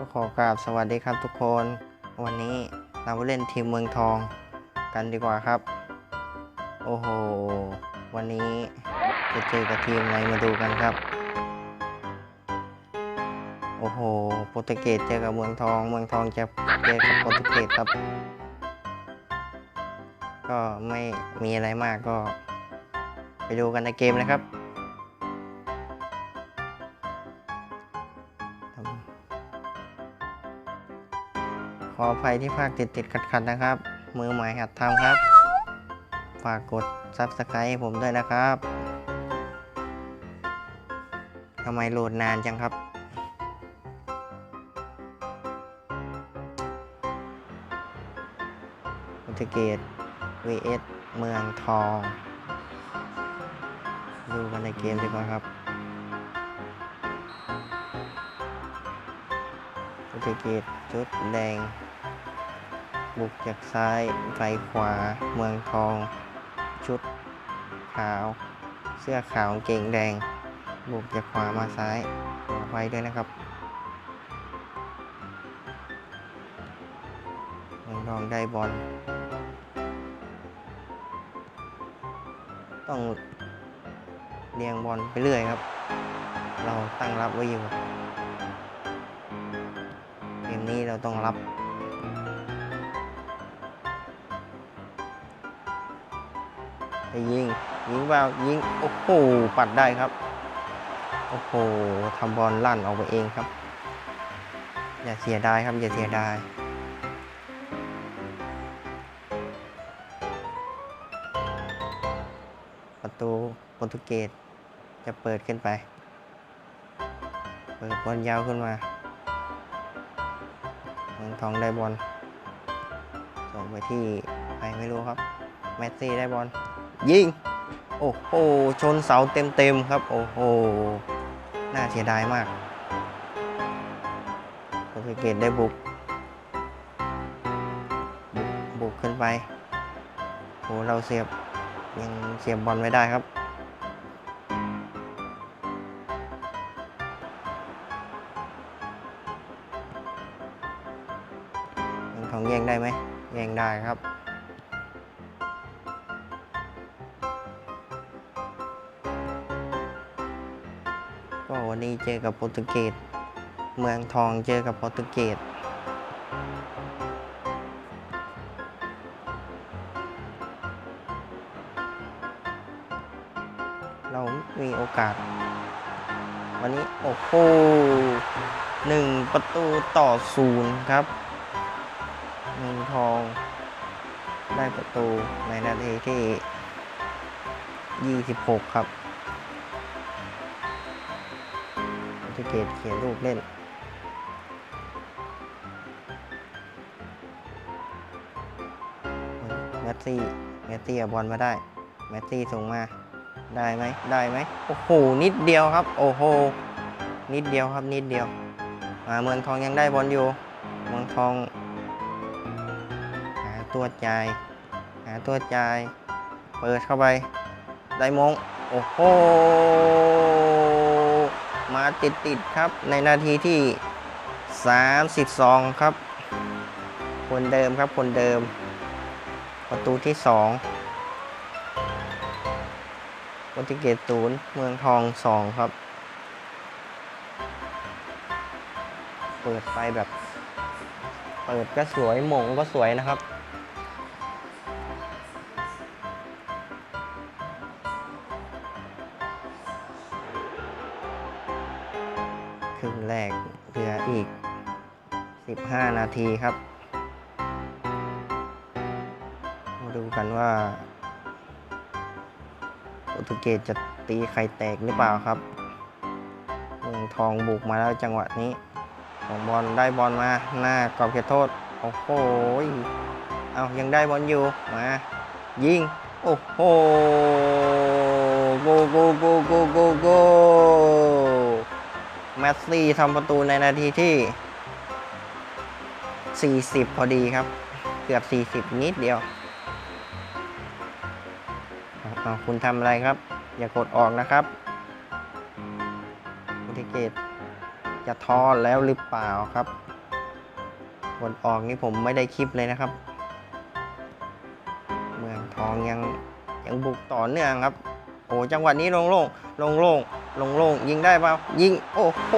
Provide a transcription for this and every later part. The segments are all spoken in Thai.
ก็ขอกราบสวัสดีครับทุกคน วันนี้เราเล่นทีมเมืองทองกันดีกว่าครับ โอ้โห วันนี้จะเจอกับทีมอะไรมาดูกันครับ โอ้โห โปรตุเกสเจอกับเมืองทอง เมืองทองจะเจอกับโปรตุเกสครับ ก็ไม่มีอะไรมากก็ ไปดูกันในเกมเลยครับ ออภัยที่ภาคติดติดขัดขัดนะครับ มือใหม่หัดทำครับ ฝากกด Subscribe ผมด้วยนะครับทำไมโหลดนานจังครับโปรตุเกส vs เมืองทอง ดูกันในเกมดีกว่าครับโปรตุเกสชุดแดง บุกจากซ้ายไปขวา เมืองทอง ชุดขาว เสื้อขาวกางเกงแดง บุกจากขวามาซ้ายขอไว้ด้วยนะครับ เมืองทองได้บอล ต้องเรียงบอลไปเรื่อยครับ เราตั้งรับไว้อยู่เกมนี้เราต้องรับ ไปยิง ยิงเปล่ายิง โอ้โห ปัดได้ครับ โอ้โหทำบอลลั่นออกไปเองครับ อย่าเสียดายครับ อย่าเสียดายประตูโปรตุเกสจะเปิดขึ้นไป เปิดบอลยาวขึ้นมาเมืองทองได้บอลส่งไปที่ใครไม่รู้ครับ แมสซี่ได้บอล ยิง โอ้โห ชนเสาเต็มๆครับ โอ้โห น่าเสียดายมากโปรตุเกสได้บุก บุกบุกขึ้นไปโอ้เราเสียบ ยังเสียบบอลไม่ได้ครับเมืองทองแย่งได้ไหมแย่งได้ครับ ก็วันนี้เจอกับโปรตุเกส เมืองทองเจอกับโปรตุเกส เรามีโอกาส วันนี้ โอ้โหหนึ่งประตูต่อศูนย์ครับเมืองทอง ได้ประตูในนาทีที่ 26 ครับ โปรตุเกสเขียนลูกเล่น แมสซี่ แมสซี่เอาบอลมาได้ แมสซี่ส่งมา ได้ไหม ได้ไหม โอ้โห นิดเดียวครับ โอ้โห นิดเดียวครับ นิดเดียวอ่าเมืองทองยังได้บอลอยู่ เมืองทอง หาตัวจ่าย หาตัวจ่าย เปิดเข้าไป ได้มง โอ้โห มาติดติดๆครับในนาทีที่ 32 ครับ คนเดิมครับคนเดิม ประตูที่2โปรตุเกสศูนย์เมืองทองสองครับ เปิดไปแบบ เปิดก็สวยหมงก็สวยนะครับ ครึ่งแรกเหลืออีก 15 นาทีครับ มาดูกันว่าโปรตุเกสจะตีไข่แตกหรือเปล่าครับเมืองทองบุกมาแล้วจังหวะนี้ของบอลได้บอลมาหน้ากรอบเขตโทษ โอ้โหเอายังได้บอลอยู่ มา ยิง โอ้โหโกโกโกโกโกโก แมสซี่ทำประตูในนาทีที่ 40 พอดีครับ เกือบ 40 นิดเดียวคุณทำอะไรครับ อย่ากดออกนะครับโปรตุเกสจะทอดแล้วหรือเปล่าครับ กดออกนี่ผมไม่ได้คลิปเลยนะครับ เมืองทองยังยังบุกต่อเนื่องครับ โอ้จังหวะนี้ลงโล่งลงโล่ง ลงโล่งยิงได้เปล่ายิง โอ้โห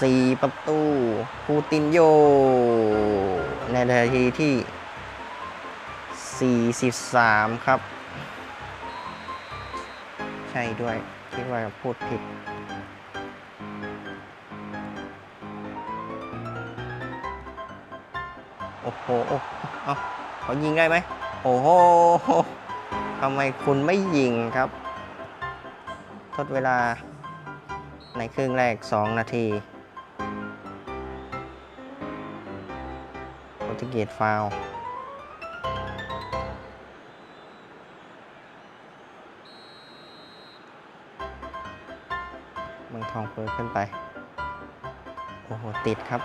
สี่ประตูคูตินโย ในนาทีที่ 43 ครับ ใช่ด้วย คิดว่าพูดผิดโอ้โหโอ้เอาเขายิงได้ไหม โอ้โหำไมคุณไม่ยิงครับ ทดเวลาในครึ่งแรก 2 นาทีโปรตุเกสฟาวเมืองทองเปิดขึ้นไป โอ้โห ติดครับ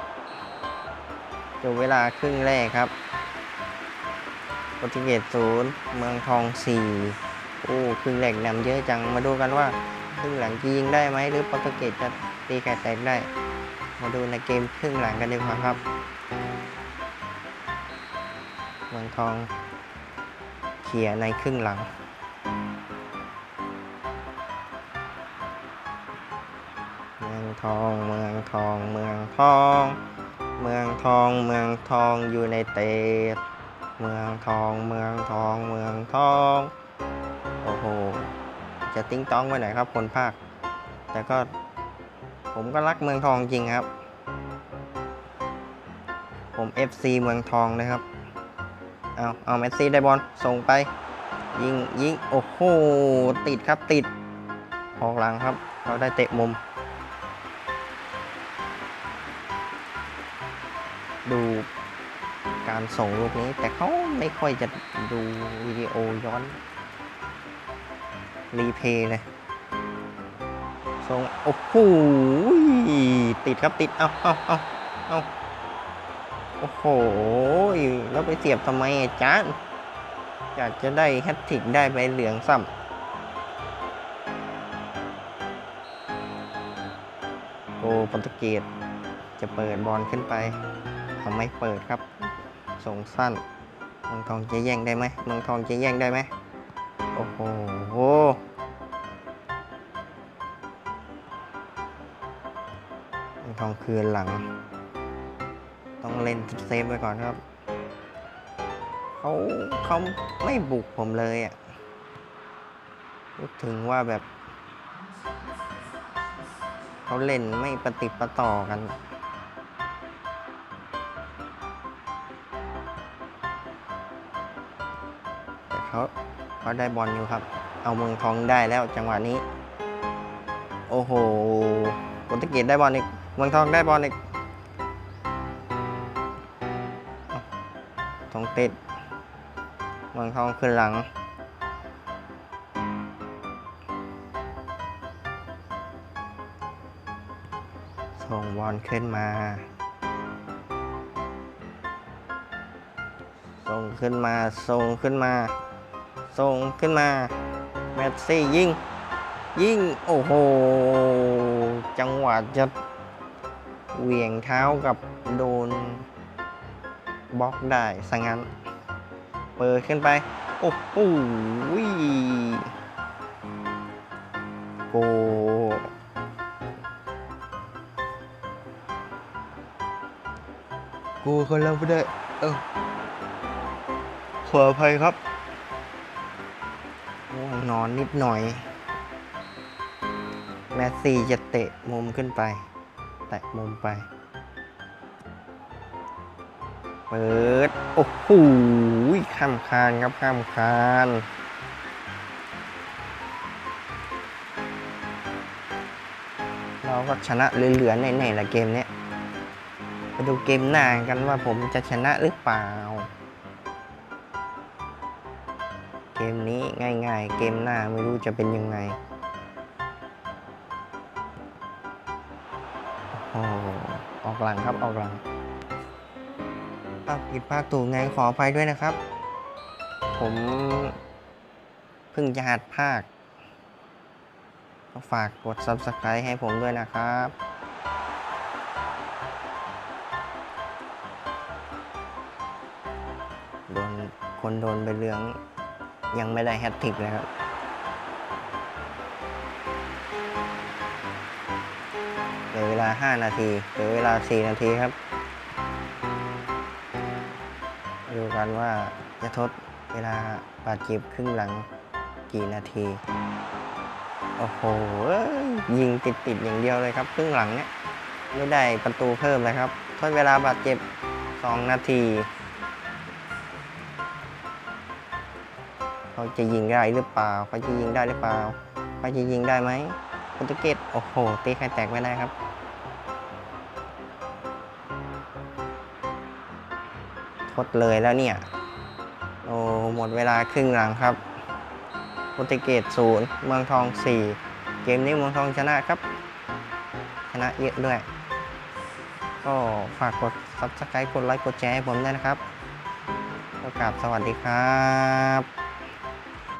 จบเวลาครึ่งแรกครับ ปรตุเกสศูนย์เมืองทองสี่โอ้ครึ่งแรกนำเยอะจังมาดูกันว่าครึ่งหลังจะยิงได้ไหมหรือโปรตุเกสจะตีไข่แตกได้ มาดูในเกมครึ่งหลังกันดีกว่าครับเมืองทองเขี่ยในครึ่งหลังเมืองทองเมืองทองเมืองทอง เมืองทองเมืองทองอยู่ในเตด เมืองทองเมืองทองเมืองทอง โอ้โห จะติ้งต้องไปไหนอยครับคนภาค แต่ก็ผมก็รักเมืองทองจริงครับ ผม FC เมืองทองนะครับ เอาเอาเมสซี่ได้บอลส่งไป ยิงยิงโอ้โห ติดครับติด ออกหลังครับ เราได้เตะมุม ดู การส่งลูกนี้ แต่เขาไม่ค่อยจะดูวิดีโอย้อน รีเพย์เลยส่งโอ้โหติดครับติด เอาเอาเอาเอาโอ้โหแล้วไปเสียบทำไมอาจารย์อยากจะได้แฮตทริกได้ใบเหลืองซ้ำโอ้โปรตุเกสจะเปิดบอลขึ้นไปเขาไม่เปิดครับ ส่งสั้นเมืองทองจะแย่งได้ไหมเมืองทองจะแย่งได้ไหมโอ้โหเมืองทองคืนหลัง ต้องเล่นเซฟไว้ก่อนครับเขาเขาไม่บุกผมเลยอะพูดถึงว่าแบบ เขาเล่นไม่ปฏิประต่อกัน เขาเขาได้บอลอยู่ครับ เอาเมืองทองได้แล้วจังหวะนี้ โอ้โหโปรตุเกสได้บอลอีกเมืองทองได้บอลอีกทองติดเมืองทองขึ้นหลังส่งบอลขึ้นมาส่งขึ้นมาส่งขึ้นมา ส่งขึ้นมาเมสซี่ยิง ยิง โอ้โห จังหวะจะเหวี่ยงเท้ากับโดนบล็อกได้สังั้น เปิดขึ้นไป โอ้โหโกกูคนเราไม่ได้ เออขออภัยครับ ง่วงนอนนิดหน่อย แมสซี่จะเตะมุมขึ้นไป แตะมุมไป เปิด โอ้โหข้ามคานครับข้ามคานเราก็ชนะเหลือๆแน่ๆละเกมเนี้ยไปดูเกมหน้ากันว่าผมจะชนะหรือเปล่า กมนี้ง่ายๆ เกมหน้าไม่รู้จะเป็นยังไง โอ้ออกหลังครับออกหลังภาพผิดภาพถูกไงขออภัยด้วยนะครับ ผมเพิ่งจะหัดภาค ก็ฝากกด Subscribe ให้ผมด้วยนะครับโดนคนโดนไปเรื่อง ยังไม่ได้แฮตทริกเลยครับเหลือเวลา 5 นาทีเหลือเวลา 4 นาทีครับ ดูกันว่าจะทดเวลาบาดเจ็บครึ่งหลังกี่นาที โอ้โห้ยิงติดติดๆอย่างเดียวเลยครับครึ่งหลังเนี่ยไม่ได้ประตูเพิ่มเลยครับทดเวลาบาดเจ็บ 2 นาที เขาจะยิงได้หรือเปล่า เขาจะยิงได้หรือเปล่า เขาจะยิงได้ไหมโปรตุเกสโอ้โหตีใครแตกไม่ได้ครับทดเลยแล้วเนี่ย โอ้หมดเวลาครึ่งหลังครับโปรตุเกสศูนย์เมืองทองสี่เกมนี้เมืองทองชนะครับ ชนะเยอะด้วย ก็ฝากกด subscribe กดไลค์กดแชร์ให้ผมด้วยนะครับก็กราบสวัสดีครับ